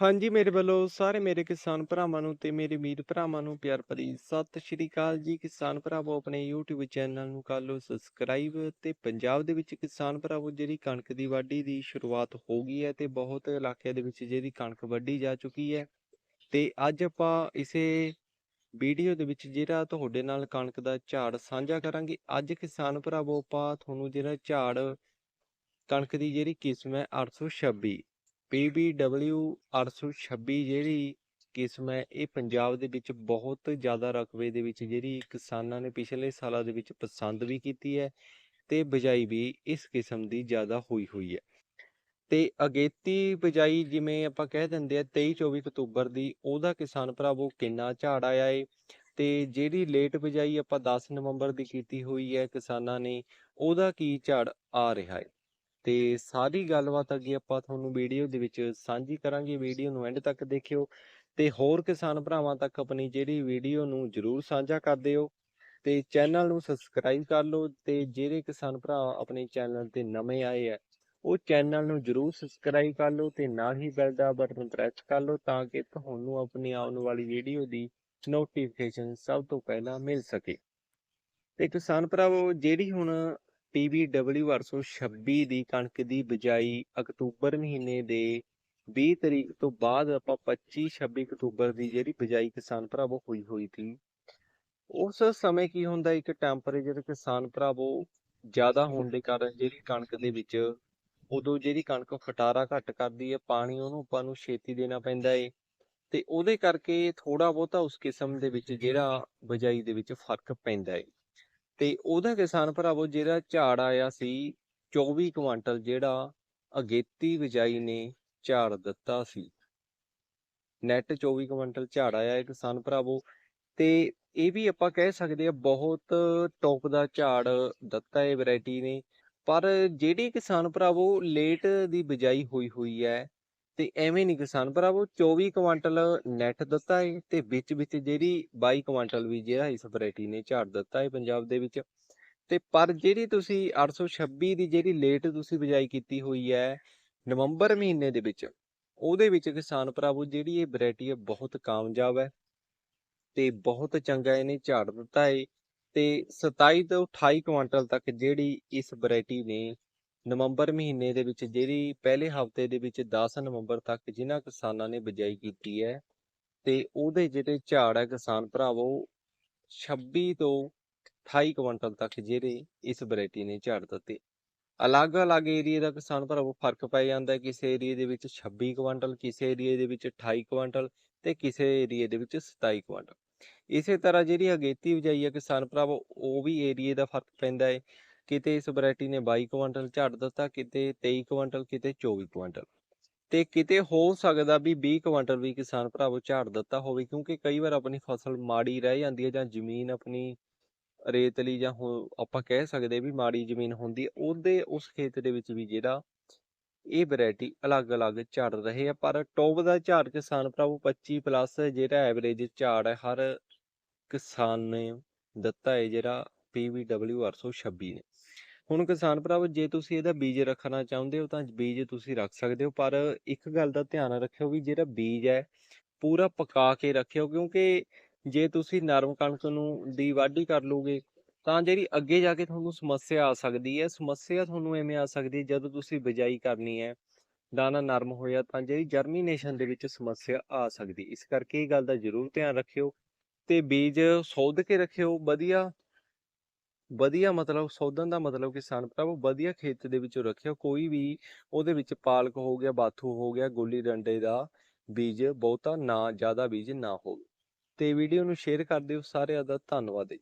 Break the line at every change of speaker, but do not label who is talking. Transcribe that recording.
ਹਾਂਜੀ, ਮੇਰੇ ਵੱਲੋਂ ਸਾਰੇ ਮੇਰੇ ਕਿਸਾਨ ਭਰਾਵਾਂ ਨੂੰ ਤੇ ਮੇਰੇ ਵੀਰ ਭਰਾਵਾਂ ਨੂੰ ਪਿਆਰ ਭਰੀ ਸਤਿ ਸ਼੍ਰੀ ਅਕਾਲ ਜੀ। ਕਿਸਾਨ ਭਰਾਵੋ, ਆਪਣੇ YouTube ਚੈਨਲ ਨੂੰ ਕਰ ਲਓ ਸਬਸਕ੍ਰਾਈਬ ਤੇ ਪੰਜਾਬ ਦੇ ਵਿੱਚ ਕਿਸਾਨ ਭਰਾਵੋ, ਜਿਹੜੀ ਕਣਕ ਦੀ ਵਾਢੀ ਦੀ ਸ਼ੁਰੂਆਤ ਹੋ ਗਈ ਹੈ ਤੇ ਬਹੁਤ ਇਲਾਕਿਆਂ ਦੇ ਵਿੱਚ ਜਿਹੜੀ ਕਣਕ ਵੱਢੀ ਜਾ ਚੁੱਕੀ ਹੈ। ਤੇ ਅੱਜ ਆਪਾਂ ਇਸੇ ਵੀਡੀਓ ਦੇ ਵਿੱਚ ਜਿਹੜਾ ਤੁਹਾਡੇ ਨਾਲ ਕਣਕ ਦਾ ਝਾੜ ਸਾਂਝਾ ਕਰਾਂਗੇ। ਅੱਜ ਕਿਸਾਨ ਭਰਾਵੋ, ਆਪਾਂ ਤੁਹਾਨੂੰ ਜਿਹੜਾ ਝਾੜ ਕਣਕ ਦੀ ਜਿਹੜੀ ਕਿਸਮ ਹੈ 826 PBW 826 ਜਿਹੜੀ ਕਿਸਮ ਹੈ, ਇਹ ਪੰਜਾਬ ਦੇ ਵਿੱਚ ਬਹੁਤ ਜ਼ਿਆਦਾ ਰਕਬੇ ਦੇ ਵਿੱਚ ਜਿਹੜੀ ਕਿਸਾਨਾਂ ਨੇ ਪਿਛਲੇ ਸਾਲਾਂ ਦੇ ਵਿੱਚ ਪਸੰਦ ਵੀ ਕੀਤੀ ਹੈ ਤੇ ਬਿਜਾਈ ਵੀ ਇਸ ਕਿਸਮ ਦੀ ਜ਼ਿਆਦਾ ਹੋਈ ਹੋਈ ਹੈ। ਤੇ ਅਗੇਤੀ ਬਿਜਾਈ ਜਿਵੇਂ ਆਪਾਂ ਕਹਿ ਦਿੰਦੇ ਆ 23 24 ਅਕਤੂਬਰ ਦੀ, ਉਹਦਾ ਕਿਸਾਨ ਭਰਾਵੋ ਕਿੰਨਾ ਝਾੜ ਆਇਆ ਏ ਤੇ ਜਿਹੜੀ ਲੇਟ ਬਿਜਾਈ ਆਪਾਂ 10 ਨਵੰਬਰ ਦੀ ਕੀਤੀ ਹੋਈ ਹੈ ਕਿਸਾਨਾਂ ਨੇ, ਉਹਦਾ ਕੀ ਝਾੜ ਆ ਰਿਹਾ ਹੈ ਤੇ ਸਾਰੀ ਗੱਲਬਾਤ ਅੱਗੇ ਆਪਾਂ ਤੁਹਾਨੂੰ ਵੀਡੀਓ ਦੇ ਵਿੱਚ ਸਾਂਝੀ ਕਰਾਂਗੇ, ਵੀਡੀਓ ਨੂੰ ਐਂਡ ਤੱਕ ਦੇਖਿਓ ਤੇ ਹੋਰ ਕਿਸਾਨ ਭਰਾਵਾਂ ਤੱਕ ਆਪਣੀ ਜਿਹੜੀ ਵੀਡੀਓ ਨੂੰ ਜਰੂਰ ਸਾਂਝਾ ਕਰ ਦਿਓ ਤੇ ਚੈਨਲ ਨੂੰ ਸਬਸਕ੍ਰਾਈਬ ਕਰ ਲਓ ਤੇ ਜਿਹੜੇ ਕਿਸਾਨ ਭਰਾ ਆਪਣੇ ਚੈਨਲ ਤੇ ਨਵੇਂ ਆਏ ਆ, ਉਹ ਚੈਨਲ ਨੂੰ ਜਰੂਰ ਸਬਸਕ੍ਰਾਈਬ ਕਰ ਲਓ ਤੇ ਨਾਲ ਹੀ ਬੈਲ ਦਾ ਬਟਨ ਪ੍ਰੈਸ ਕਰ ਲਓ ਤਾਂ ਕਿ ਤੁਹਾਨੂੰ ਆਪਣੀ ਆਉਣ ਵਾਲੀ ਵੀਡੀਓ ਦੀ ਨੋਟੀਫਿਕੇਸ਼ਨ ਸਭ ਤੋਂ ਪਹਿਲਾਂ ਮਿਲ ਸਕੇ। ਤੇ ਕਿਸਾਨ ਭਰਾਵੋ, ਜਿਹੜੀ ਹੁਣ PBW 826 ਦੀ ਕਣਕ ਦੀ ਬਿਜਾਈ ਅਕਤੂਬਰ ਮਹੀਨੇ ਦੇ 20 ਤਰੀਕ ਤੋਂ ਬਾਅਦ ਆਪਾਂ 25 26 ਅਕਤੂਬਰ ਦੀ ਜਿਹੜੀ ਬਿਜਾਈ ਕਿਸਾਨ ਭਰਾਵੋ ਹੋਈ ਹੋਈ ਸੀ। ਉਸ ਸਮੇਂ ਕੀ ਹੁੰਦਾ, ਇੱਕ ਟੈਂਪਰੇਚਰ ਕਿਸਾਨ ਭਰਾਵੋ ਜ਼ਿਆਦਾ ਹੋਣ ਦੇ ਕਾਰਨ ਜਿਹੜੀ ਕਣਕ ਦੇ ਵਿੱਚ ਉਦੋਂ ਜਿਹੜੀ ਕਣਕ ਫਟਾਰਾ ਘੱਟ ਕਰਦੀ ਹੈ, ਪਾਣੀ ਉਹਨੂੰ ਆਪਾਂ ਨੂੰ ਛੇਤੀ ਦੇਣਾ ਪੈਂਦਾ ਏ ਤੇ ਉਹਦੇ ਕਰਕੇ ਥੋੜਾ ਬਹੁਤਾ ਉਸ ਕਿਸਮ ਦੇ ਵਿੱਚ ਜਿਹੜਾ ਬਿਜਾਈ ਦੇ ਵਿੱਚ ਫ਼ਰਕ ਪੈਂਦਾ ਏ। ਤੇ ਉਹਦਾ ਕਿਸਾਨ ਭਰਾਵੋ, ਜਿਹੜਾ ਝਾੜ ਆਇਆ ਸੀ 24 ਕੁਆਂਟਲ, ਜਿਹੜਾ ਅਗੇਤੀ ਬਿਜਾਈ ਨੇ ਝਾੜ ਦਿੱਤਾ ਸੀ। ਨੈਟ 24 ਕੁਆਂਟਲ ਝਾੜ ਆਇਆ ਹੈ ਕਿਸਾਨ ਭਰਾਵੋ, ਤੇ ਇਹ ਵੀ ਆਪਾਂ ਕਹਿ ਸਕਦੇ ਆ ਬਹੁਤ ਟੌਪ ਦਾ ਝਾੜ ਦਿੱਤਾ ਹੈ ਵੈਰਾਈਟੀ ਨੇ। ਪਰ ਜਿਹੜੀ ਕਿਸਾਨ ਭਰਾਵੋ, ਲੇਟ ਦੀ ਬਿਜਾਈ ਹੋਈ ਹੋਈ ਹੈ ਤੇ ਐਵੇਂ ਨਹੀਂ ਕਿਸਾਨ ਭਰਾਵੋ 24 ਕੁਆਂਟਲ ਨੈਟ ਦਿੱਤਾ ਹੈ ਤੇ ਵਿੱਚ ਵਿੱਚ ਜਿਹੜੀ 22 ਕੁਆਂਟਲ ਵੀ ਜਿਹੜਾ ਇਸ ਵੈਰਾਈਟੀ ਨੇ ਝਾੜ ਦਿੱਤਾ ਹੈ ਪੰਜਾਬ ਦੇ ਵਿੱਚ। ਤੇ ਪਰ ਜਿਹੜੀ ਤੁਸੀਂ 826 ਦੀ ਜਿਹੜੀ ਲੇਟ ਤੁਸੀਂ ਬਿਜਾਈ ਕੀਤੀ ਹੋਈ ਹੈ ਨਵੰਬਰ ਮਹੀਨੇ ਦੇ ਵਿੱਚ, ਉਹਦੇ ਵਿੱਚ ਕਿਸਾਨ ਭਰਾਵੋ ਜਿਹੜੀ ਇਹ ਵੈਰਾਈਟੀ ਹੈ ਬਹੁਤ ਕਾਮਯਾਬ ਹੈ ਤੇ ਬਹੁਤ ਚੰਗਾ ਇਹਨੇ ਝਾੜ ਦਿੱਤਾ ਹੈ ਤੇ 27 ਤੋਂ 28 ਕੁਆਂਟਲ ਤੱਕ ਜਿਹੜੀ ਇਸ ਵੈਰਾਈਟੀ ਨੇ ਨਵੰਬਰ ਮਹੀਨੇ ਦੇ ਵਿੱਚ ਜਿਹੜੀ ਪਹਿਲੇ ਹਫ਼ਤੇ ਦੇ ਵਿੱਚ 10 ਨਵੰਬਰ ਤੱਕ ਜਿਨ੍ਹਾਂ ਕਿਸਾਨਾਂ ਨੇ ਬਿਜਾਈ ਕੀਤੀ ਹੈ ਤੇ ਉਹਦੇ ਜਿਹੜੇ ਝਾੜ ਹੈ ਕਿਸਾਨ ਭਰਾਵੋ 26 ਤੋਂ 28 ਕੁਆਂਟਲ ਤੱਕ ਜਿਹੜੇ ਇਸ ਵੈਰਾਈਟੀ ਨੇ ਝਾੜ ਦਿੱਤੇ। ਅਲੱਗ-ਅਲੱਗ ਏਰੀਆ ਦਾ ਕਿਸਾਨ ਭਰਾਵੋ ਫ਼ਰਕ ਪੈ ਜਾਂਦਾ ਕਿਸੇ ਏਰੀਆ ਦੇ ਵਿੱਚ 26 ਕੁਆਂਟਲ ਕਿਸੇ ਏਰੀਆ ਦੇ ਵਿੱਚ 28 ਕੁਆਂਟਲ ਤੇ ਕਿਸੇ ਏਰੀਆ ਦੇ ਵਿੱਚ 27 ਕੁਆਂਟਲ ਇਸੇ ਤਰ੍ਹਾਂ ਜਿਹੜੀ ਅਗੇਤੀ ਬਿਜਾਈ ਹੈ ਕਿਸਾਨ ਭਰਾਵੋ, ਉਹ ਵੀ ਏਰੀਏ ਦਾ ਫ਼ਰਕ ਪੈਂਦਾ ਹੈ। ਕਿਤੇ ਇਸ ਵੈਰਾਈਟੀ ਨੇ 22 ਕੁਇੰਟਲ ਝਾੜ ਦਿੱਤਾ, ਕਿਤੇ 23 ਕੁਇੰਟਲ ਕਿਤੇ 24 ਕੁਇੰਟਲ ਤੇ ਕਿਤੇ ਹੋ ਸਕਦਾ ਵੀ 20 ਕੁਆਂਟਲ ਵੀ ਕਿਸਾਨ ਭਰਾਵੋ ਝਾੜ ਦਿੱਤਾ ਹੋਵੇ, ਕਿਉਂਕਿ ਕਈ ਵਾਰ ਆਪਣੀ ਫਸਲ ਮਾੜੀ ਰਹਿ ਜਾਂਦੀ ਹੈ ਜਾਂ ਜ਼ਮੀਨ ਆਪਣੀ ਰੇਤਲੀ ਜਾਂ ਹੋ- ਆਪਾਂ ਕਹਿ ਸਕਦੇ ਵੀ ਮਾੜੀ ਜ਼ਮੀਨ ਹੁੰਦੀ ਹੈ, ਉਹਦੇ ਉਸ ਖੇਤ ਦੇ ਵਿੱਚ ਵੀ ਜਿਹੜਾ ਇਹ ਵੈਰਾਈਟੀ ਅਲੱਗ-ਅਲੱਗ ਝਾੜ ਰਹੇ ਆ, ਪਰ ਟੌਪ ਦਾ ਝਾੜ ਕਿਸਾਨ ਭਰਾਵੋ 25 ਪਲੱਸ ਜਿਹੜਾ ਐਵਰੇਜ ਝਾੜ ਹੈ, ਹਰ ਕਿਸਾਨ ਨੇ ਦਿੱਤਾ ਹੈ ਜਿਹੜਾ PBW 826 ਨੇ। ਹੁਣ ਕਿਸਾਨ ਭਰਾਵੋ, ਜੇ ਤੁਸੀਂ ਇਹਦਾ ਬੀਜ ਰੱਖਣਾ ਚਾਹੁੰਦੇ ਹੋ ਤਾਂ ਬੀਜ ਤੁਸੀਂ ਰੱਖ ਸਕਦੇ ਹੋ, ਪਰ ਇੱਕ ਗੱਲ ਦਾ ਧਿਆਨ ਰੱਖਿਓ ਵੀ ਜਿਹੜਾ ਬੀਜ ਹੈ, ਪੂਰਾ ਪਕਾ ਕੇ ਰੱਖਿਓ, ਕਿਉਂਕਿ ਜੇ ਤੁਸੀਂ ਨਰਮ ਕਣਕ ਨੂੰ ਦੀ ਵਾਢੀ ਕਰ ਲੋਗੇ ਤਾਂ ਜਿਹੜੀ ਅੱਗੇ ਜਾ ਕੇ ਤੁਹਾਨੂੰ ਸਮੱਸਿਆ ਆ ਸਕਦੀ ਹੈ, ਸਮੱਸਿਆ ਤੁਹਾਨੂੰ ਐਵੇਂ ਆ ਸਕਦੀ ਹੈ ਜਦੋਂ ਤੁਸੀਂ ਬਿਜਾਈ ਕਰਨੀ ਹੈ, ਦਾਣਾ ਨਰਮ ਹੋਇਆ ਤਾਂ ਜਿਹੜੀ ਜਰਮੀਨੇਸ਼ਨ ਦੇ ਵਿੱਚ ਸਮੱਸਿਆ ਆ ਸਕਦੀ ਇਸ ਕਰਕੇ ਇਹ ਗੱਲ ਦਾ ਜ਼ਰੂਰ ਧਿਆਨ ਰੱਖਿਓ ਤੇ ਬੀਜ ਸੋਧ ਕੇ ਰੱਖਿਓ, ਵਧੀਆ ਵਧੀਆ ਮਤਲਬ ਸੋਧਣ ਦਾ ਮਤਲਬ ਕਿਸਾਨ ਭਰਾਵੋ ਵਧੀਆ ਖੇਤ ਦੇ ਵਿੱਚ ਰੱਖਿਓ ਕੋਈ ਵੀ ਉਹਦੇ ਵਿੱਚ ਪਾਲਕ ਹੋ ਗਿਆ, ਬਾਥੂ ਹੋ ਗਿਆ, ਗੁੱਲੀ ਡੰਡੇ ਦਾ ਬੀਜ ਬਹੁਤਾ ਨਾ, ਜ਼ਿਆਦਾ ਬੀਜ ਨਾ ਹੋਵੇ। ਤੇ ਵੀਡੀਓ ਨੂੰ ਸ਼ੇਅਰ ਕਰ ਦਿਓ। ਸਾਰਿਆਂ ਦਾ ਧੰਨਵਾਦ ਜੀ।